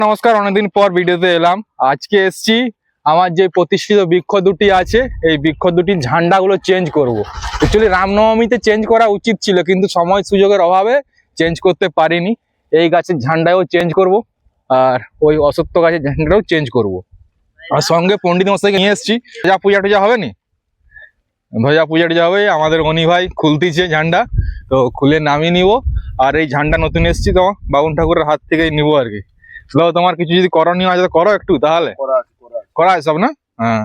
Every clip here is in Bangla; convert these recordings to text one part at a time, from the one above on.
নমস্কার, অনেকদিন পর ভিডিওতে এলাম। আজকে এসছি, আমার যে প্রতিষ্ঠিত বৃক্ষ দুটি আছে, এই বৃক্ষ দুটির ঝান্ডাগুলো চেঞ্জ করব। অ্যাকচুয়ালি রামনবমীতে চেঞ্জ করা উচিত ছিল, কিন্তু সময় সুযোগের অভাবে চেঞ্জ করতে পারিনি। এই গাছের ঝান্ডাও চেঞ্জ করব, আর ওই অসত্য গাছের ঝান্ডাটাও চেঞ্জ করব। আর সঙ্গে পণ্ডিত মশাইকে নিয়ে এসছি। যা পূজা টুজা হবে নি? ধ্বজা পূজা টুজা হবে, আমাদের অনি ভাই খুলতিছে ঝান্ডা, তো খুলে নামিয়ে নিব। আর এই ঝান্ডা নতুন এসছি তো, বাবুন ঠাকুরের হাত থেকেই নিবো আর কি। তো তোমার কিছু যদি করণীয় আছে করো একটু তাহলে। করা আছে সব না? হ্যাঁ।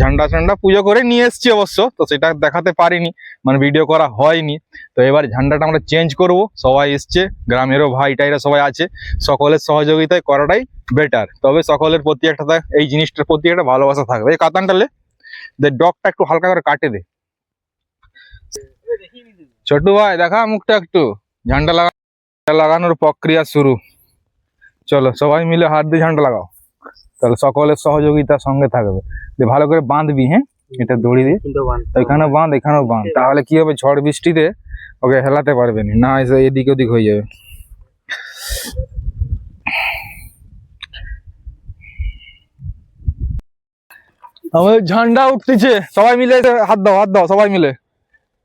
ঝান্ডা ঝান্ডা পুজো করে নিয়ে এসছি অবশ্য তো সেটা দেখাতে পারিনি মানে ভিডিও করা হয়নি। তো এবার ঝান্ডাটা আমরা চেঞ্জ করব সবাই এসছে গ্রামেরও ভাই টাইরা সবাই আছে সকলের সহযোগিতায় করাটাই বেটার তবে সকলের প্রতি একটা এই জিনিসটার প্রতি একটা ভালোবাসা থাকবে। এই কাতানটালে দে ডগটা একটু হালকা করে কাটে দে। ছোটু ভাই দেখা মুখটা একটু। ঝান্ডা লাগা লাগানোর প্রক্রিয়া শুরু। চলো সবাই মিলে হাত দিয়ে ঝান্ডা লাগাও। তাহলে সকলের সহযোগিতা সঙ্গে থাকবে। দিয়ে ভালো করে বাঁধবি হ্যাঁ? এটা দড়ি দিয়ে। এখানেও বাঁধ এখানেও বাঁধ। তাহলে কি হবে ঝড় বৃষ্টিতে ওকে হেলাতে পারবে না। এসে এদিক ওদিক হয়ে যাবে। আমাদের ঝান্ডা উঠতেছে। সবাই মিলে হাত দাও হাত দাও সবাই মিলে।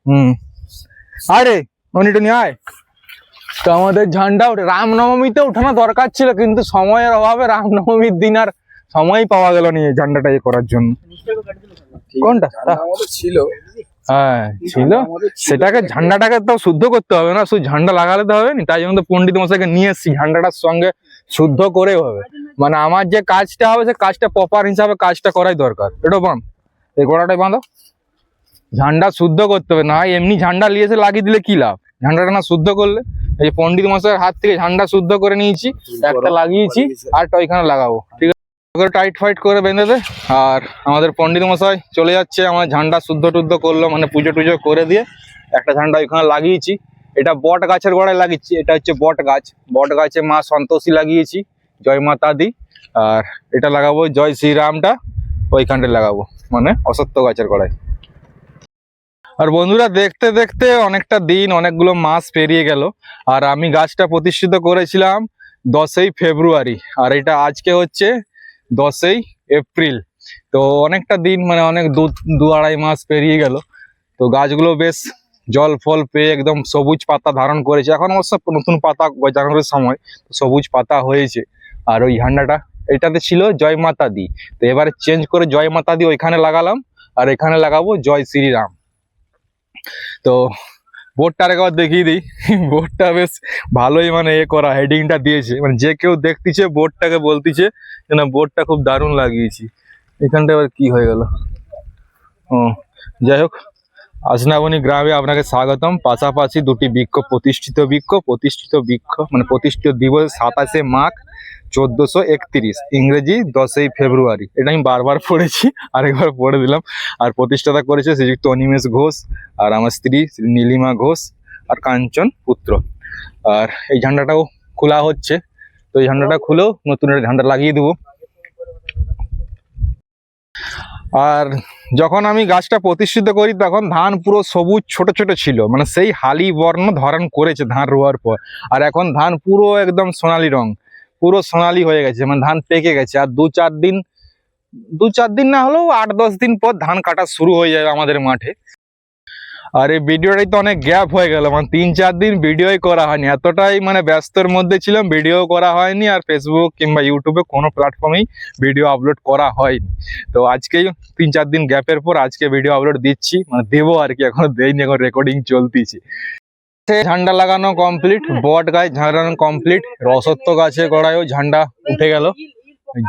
হুম। আরে অনিটা নিয়ে আয়। তো আমাদের ঝান্ডা উঠে রামনবমীতে উঠানো দরকার ছিল কিন্তু সময়ের অভাবে রামনবমীর দিন আর সময় পাওয়া গেল না এই ঝান্ডাটা ইয়ে করার জন্য। কোনটা? ছিল। হ্যাঁ ছিল। সেটাকে ঝান্ডাটাকে তো শুদ্ধ করতে হবে না শুধু ঝান্ডা লাগালে তো হবে না তাই জন্য তো পণ্ডিত মশাইকে নিয়ে এসছি ঝান্ডাটার সঙ্গে শুদ্ধ করেও হবে। মানে আমার যে কাজটা হবে সে কাজটা প্রপার হিসাবে কাজটা করাই দরকার। এটা বাঁধ এই গোড়াটাই বাঁধো। ঝান্ডা শুদ্ধ করতে হবে না এমনি ঝান্ডা নিয়ে এসে লাগিয়ে দিলে কি লাভ? ঝান্ডাটা না শুদ্ধ করলে এই যে পণ্ডিত মশাইয়ের হাত থেকে ঝান্ডা শুদ্ধ করে নিয়েছি একটা লাগিয়েছি আরটা ওইখানে লাগাবো। ঠিক আছে? টাইট ফাইট করে বেঁধে দে আর আমাদের পণ্ডিত মশাই চলে যাচ্ছে আমার ঝান্ডা শুদ্ধ টুদ্ধ করল মানে পুজো টুজো করে দিয়ে একটা ঝান্ডা ওইখানে লাগিয়েছি। এটা বট গাছের গোড়ায় লাগিয়েছি এটা হচ্ছে বট গাছ। বট গাছে মা সন্তোষী লাগিয়েছি জয় মাতা দি। আর এটা লাগাবো জয় শ্রীরামটা ওইখানটায় লাগাবো মানে অসত্য গাছের গোড়ায়। আর বন্ধুরা, দেখতে দেখতে অনেকটা দিন, অনেকগুলো মাস পেরিয়ে গেল। আর আমি গাছটা প্রতিষ্ঠিত করেছিলাম দশই ফেব্রুয়ারি, আর এটা আজকে হচ্ছে দশই এপ্রিল। তো অনেকটা দিন মানে অনেক দু দু আড়াই মাস পেরিয়ে গেল। তো গাছগুলো বেশ জল, ফল পেয়ে একদম সবুজ পাতা ধারণ করেছে। এখন অবশ্য নতুন পাতা গজানোর সময় সবুজ পাতা হয়েছে। আর ওই হান্ডাটা এটাতে ছিল জয় মাতা দি। তো এবারে চেঞ্জ করে জয় মাতা দি ওইখানে লাগালাম, আর এখানে লাগাবো জয় শ্রীরাম। তো বোর্ডটা আরেকবার দেখিয়ে দিই। বোর্ডটা বেশ ভালোই মানে এ করা হেডিংটা দিয়েছে। মানে যে কেউ দেখতেছে, বোর্ডটাকে বলতিছে যে, না, বোর্ডটা খুব দারুণ লাগিয়েছি। এখানটা আবার কি হয়ে গেল? ও, যাই হোক। আসনাবনী গ্রামে আপনাকে স্বাগতম। পাশাপাশি দুটি বৃক্ষ, প্রতিষ্ঠিত বৃক্ষ প্রতিষ্ঠিত বৃক্ষ মানে প্রতিষ্ঠিত দিবস সাতাশে মাঘ চোদ্দশো একত্রিশ, ইংরেজি দশই ফেব্রুয়ারি। এটা আমি বারবার পড়েছি, আরেকবার পড়ে দিলাম। আর প্রতিষ্ঠাতা করেছে শ্রীযুক্ত অনিমেষ ঘোষ, আর আমার স্ত্রী শ্রী নীলিমা ঘোষ, আর কাঞ্চন পুত্র। আর এই ঝান্ডাটাও খোলা হচ্ছে। তো এই ঝান্ডাটা খুলেও নতুন একটা ঝান্ডা লাগিয়ে দেবো। আর যখন আমি গাছটা প্রতিষ্ঠিত করি, তখন ধান পুরো সবুজ ছোট ছোট ছিল। মানে সেই হালি বর্ণ ধারণ করেছে ধান রোয়ার পর। আর এখন ধান পুরো একদম সোনালি রং। পুরো সোনালি হয়ে গেছে মানে ধান পেকে গেছে। আর দু চার দিন, দু চার দিন না হলেও আট দশ দিন পর ধান কাটা শুরু হয়ে যাবে আমাদের মাঠে। আর এই ভিডিওটাই তো অনেক গ্যাপ হয়ে গেল মানে তিন চার দিন ভিডিওই করা হয়নি। এতটাই মানে ব্যস্তর মধ্যে ছিলাম, ভিডিও করা হয়নি, আর ফেসবুক কিংবা ইউটিউবে কোনো প্ল্যাটফর্মেই ভিডিও আপলোড করা হয়নি। তো আজকেই তিন চার দিন গ্যাপের পর আজকে ভিডিও আপলোড দিচ্ছি মানে দেবো আর কি, এখনও দেয়নি এখন রেকর্ডিং চলতেছে। ঝান্ডা লাগানো কমপ্লিট বট গাছ ঝাড়ানো কমপ্লিট রসত্ব গাছে গড়ায়ও ঝান্ডা উঠে গেল।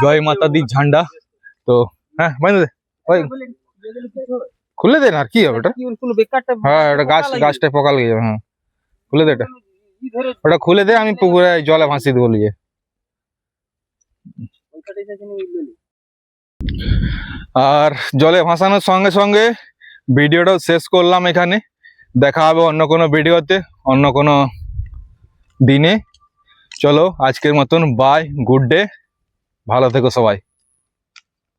জয় মাতা দি ঝান্ডা, তো হ্যাঁ ওই খুলে দে না আর কি হবে ওটা? হ্যাঁ ওটা গাছ গাছটায় পকাল গিয়ে যাবে হ্যাঁ। খুলে দে এটা ওটা খুলে দে আমি পুকুরে জলে ভাসিয়ে দেবো লিয়ে আর জলে ভাসানোর সঙ্গে সঙ্গে ভিডিওটাও শেষ করলাম এখানে। দেখা হবে অন্য কোনো ভিডিওতে অন্য কোনো দিনে। চলো আজকের মতন বাই গুড ডে ভালো থেকো সবাই।